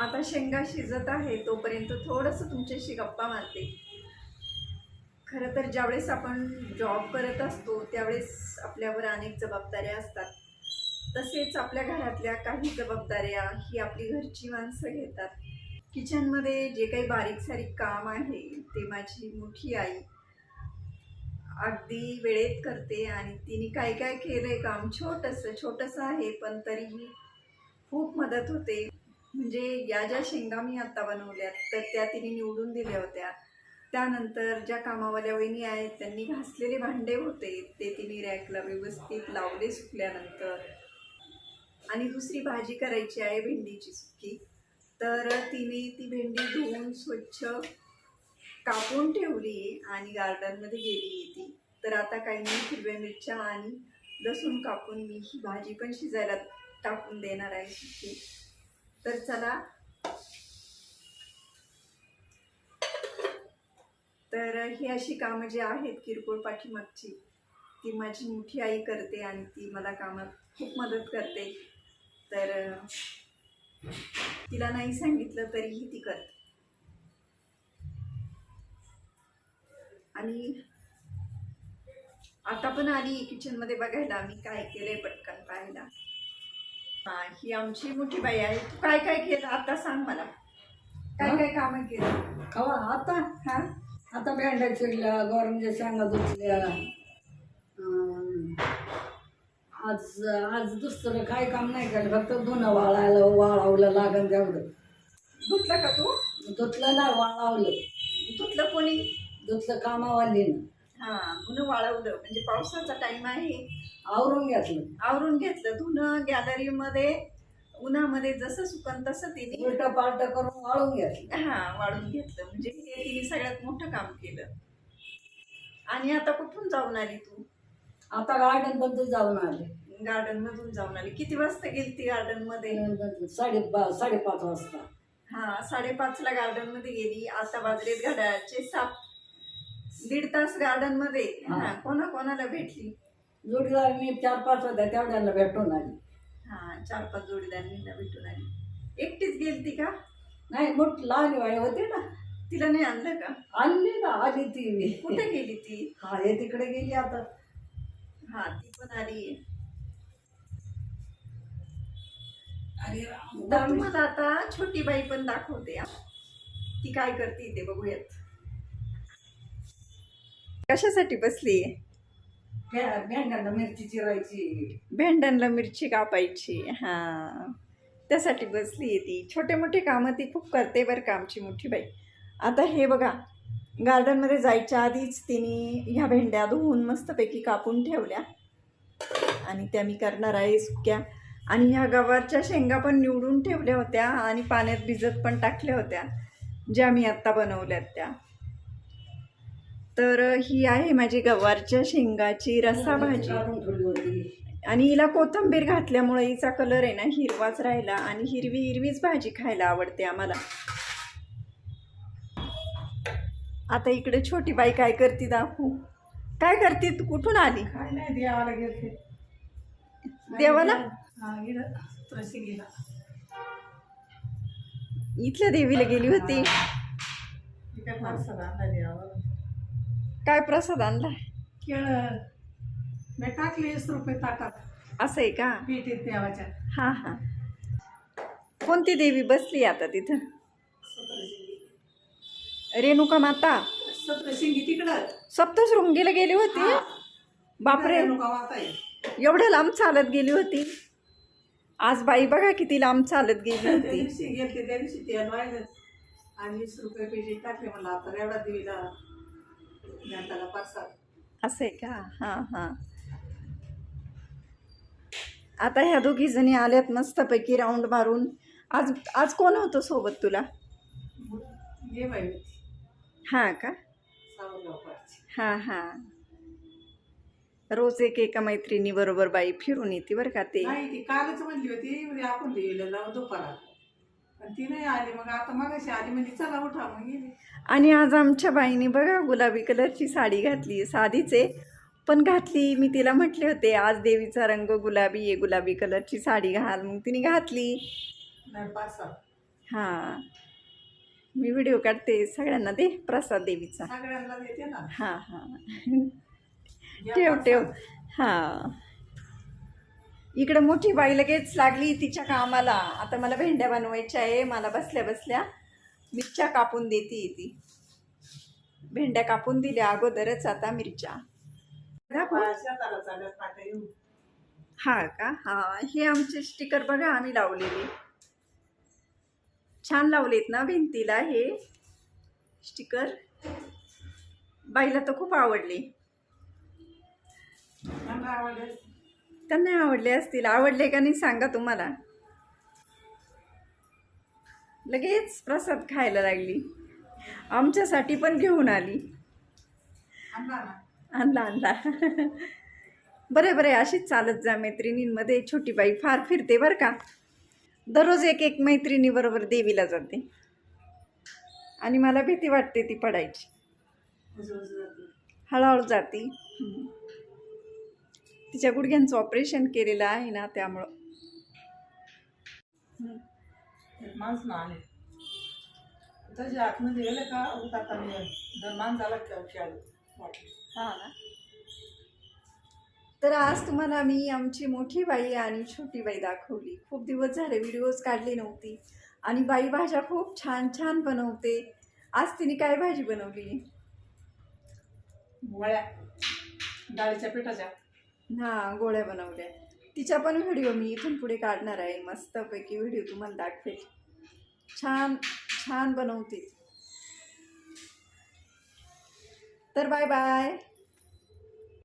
आता शेंगा शिजत आहे तोपर्यंत थोडंसं तुमच्याशी गप्पा मारते. खरं तर ज्यावेळेस आपण जॉब करत असतो त्यावेळेस आपल्यावर अनेक जबाबदाऱ्या असतात. तसेच आपल्या घरातल्या काही जबाबदाऱ्या ही आपली घरची माणसं घेतात. किचनमध्ये जे काही बारीक सारीक काम आहे ते माझी मोठी आई अगदी वेळेत करते आणि तिने काय काय केलं आहे काम छोटंसं छोटंसं आहे पण तरीही खूप मदत होते. म्हणजे या ज्या शेंगा मी आता बनवल्यात तर त्या तिने निवडून दिल्या होत्या. त्यानंतर ज्या कामावाल्या वहिनी आहेत त्यांनी घासलेले भांडे होते. ते तिने रॅकला व्यवस्थित लावले सुकल्यानंतर. आणि दुसरी भाजी करायची आहे भेंडीची सुकी. तर तिने ती भेंडी धुवून स्वच्छ कापून ठेवली आणि गार्डनमध्ये गेली ती तर आता काही मी हिरव्या मिरच्या आणि लसूण कापून मी ही भाजी पण शिजायला टाकून देणार आहे. सुकी तर चला. तर ही अशी कामं जी आहेत किरकोळ पाठीमागची ती माझी मोठी आई करते आणि ती मला कामात खूप मदत करते. तर तिला नाही सांगितलं तरीही ती करते. आणि आता पण आली किचनमध्ये बघायला मी काय केलंय पटकन पाहायला. हा ही आमची मोठी बाई आहे. तू काय काय केलं? आता सांग मला. काय काय कामं केलं? कवा आता? हा? आता भेंड्या चिरल्या गोरंच्या शेंगा धुतल्या. अं, आज आज दुसरं काय काम नाही केलं फक्त धुणं वाळायला वाळवलं लागन तेवढं. धुतलं का तू? धुतलं नाही वाळवलं. धुतलं कोणी? धुतलं कामावालीनं. हा धुणं वाळवलं. म्हणजे पावसाचा टाइम आहे. आवरून घेतलं. आवरून घेतलं. धुणं गॅलरीमध्ये उन्हामध्ये जसं सुकन तसं तिने उलट पालट करून वाळून घेतलं. हा वाढून घेतलं. म्हणजे हे तिने सगळ्यात मोठं काम केलं. आणि आता कुठून जाऊन आली तू? आता गार्डनबद्दल जाऊन आले. गार्डन मधून जाऊन आली. किती वाजता गेली ती गार्डनमध्ये? साडे साडेपाच वाजता. हा साडेपाच ला गार्डनमध्ये गेली. आता वाजलेत घड्याळाचे सात दीड तास गार्डनमध्ये हा. हा कोणा कोणाला भेटली? जोडीदार मी चार पाच होत्या तेवढ्याला भेटून आली. हा चार पाच जोडीदारांना भेटून आली. एकटीच गेलती का? नाही मोठ लहान वाळे होते ना. तिला नाही आणलं का? आणली ना आली ती कुठे गेली ती? हा हे तिकडे गेली आता. हा ती पण आली. अरे तर तुम्हाला आता छोटी बाई पण दाखवते हा. ती काय करते ते बघूयात. कशासाठी बसली? भेंड्यांना मिरची चिरायची. भेंड्यांना मिरची कापायची हा. त्यासाठी बसली ती. छोटे मोठे कामं ती खूप करते बरं का आमची मोठी बाई. आता हे बघा गार्डनमध्ये जायच्या आधीच तिने ह्या भेंड्या धुवून मस्तपैकी कापून ठेवल्या. आणि त्या मी करणार आहे सुक्या. आणि ह्या गवारच्या शेंगा पण निवडून ठेवल्या होत्या आणि पाण्यात भिजत पण टाकल्या होत्या ज्या मी आत्ता बनवल्यात त्या. तर ही आहे माझी गवारच्या शेंगाची रस्सा भाजी आणि हिला कोथिंबीर घातल्यामुळे हिचा कलर आहे ना हिरवाच राहिला आणि हिरवी हिरवीच भाजी खायला आवडते आम्हाला. आता इकडे छोटी बाई काय करते दाखवू. काय करते? तू कुठून आली? काय नाही देवाला गेलते. देवाला? हा गेलं तशी गेला. इथल्या देवीला गेली होती. देवाला. काय प्रसाद आणला? केळं. मी टाकले वीस रुपये ताटात. असं आहे का? पीठ येत देवाच्या हां हां. कोणती देवी बसली आता तिथं? रेणुका माता. सप्तशिंगी तिकडं. सप्तशृंगीला गेली होती. बापरे. रेणुका माता आहे. एवढं लांब चालत गेली होती? आज बाई बघा किती लांब चालत गेली त्या होती. दिवशी गेलते त्या दिवशी ते व्हायचं आणि वीस रुपये पेटी टाकले म्हणलं आता एवढा देवीला प्रसाद असं का? हां हां. आता ह्या दोघी जणी आल्यात मस्तपैकी राऊंड मारून. आज आज कोण होतं सोबत तुला? हां का? हां हां. रोज एक एका मैत्रिणी बरोबर बाई फिरून येते बरं का ते. कालच म्हणली होती म्हणजे आपण दुपारात. पण ती नाही आली. मग आता मगाशी आली म्हणजे चला उठा मग गेली. आणि आज आमच्या बाईने बघा गुलाबी कलरची साडी घातली. साधीच आहे पण घातली. मी तिला म्हटले होते आज देवीचा रंग गुलाबी आहे गुलाबी कलरची साडी घाल. मग तिने घातली. नाही पाच सात हां. मी व्हिडिओ काढते सगळ्यांना दे प्रसाद देवीचा. सगळ्यांना देते ना. हां हां. ठेव ठेव. हां. इकडे मोठी बाई लगेच लागली तिच्या कामाला. आता मला भेंड्या बनवायच्या आहे. मला बसल्या बसल्या मिरच्या कापून देते ती. भेंड्या कापून दिल्या अगोदरच आता मिरच्या. हा का? हा. हे आमचे स्टिकर बघा आम्ही लावलेले. छान लावलेत ना भिंतीला हे स्टिकर बाईला तर खूप आवडले. त्यांना त्यांना आवडले असतील. आवडले का नाही सांगा तुम्हाला. लगेच प्रसाद खायला लागली. आमच्यासाठी पण घेऊन आली. आणला आणला बरे बरे अशीच चालत जा मैत्रिणींमध्ये. छोटी बाई फार फिरते बरं का. दररोज एक एक मैत्रिणीबरोबर देवीला जाते. आणि मला भीती वाटते ती पडायची. हळूहळू जाती. तिच्या गुडघ्यांचं ऑपरेशन केलेलं आहे ना त्यामुळं. हम्म. एक माणूस ना आले. त्याच्या आतमध्ये गेलं का हा ना. तर आज तुम्हाला मी आमची मोठी बाई आणि छोटी बाई दाखवली. खूप दिवस झाले व्हिडिओज काढली नव्हती. आणि बाई भाज्या खूप छान छान बनवते. आज तिने काय भाजी बनवली? गोळ्या डाळीच्या पिठाच्या. हा गोळ्या बनवल्या. तिच्या पण व्हिडिओ मी इथून पुढे काढणार आहे. मस्तपैकी व्हिडिओ तुम्हाला दाखवेल. छान छान बनवते. तर बाय बाय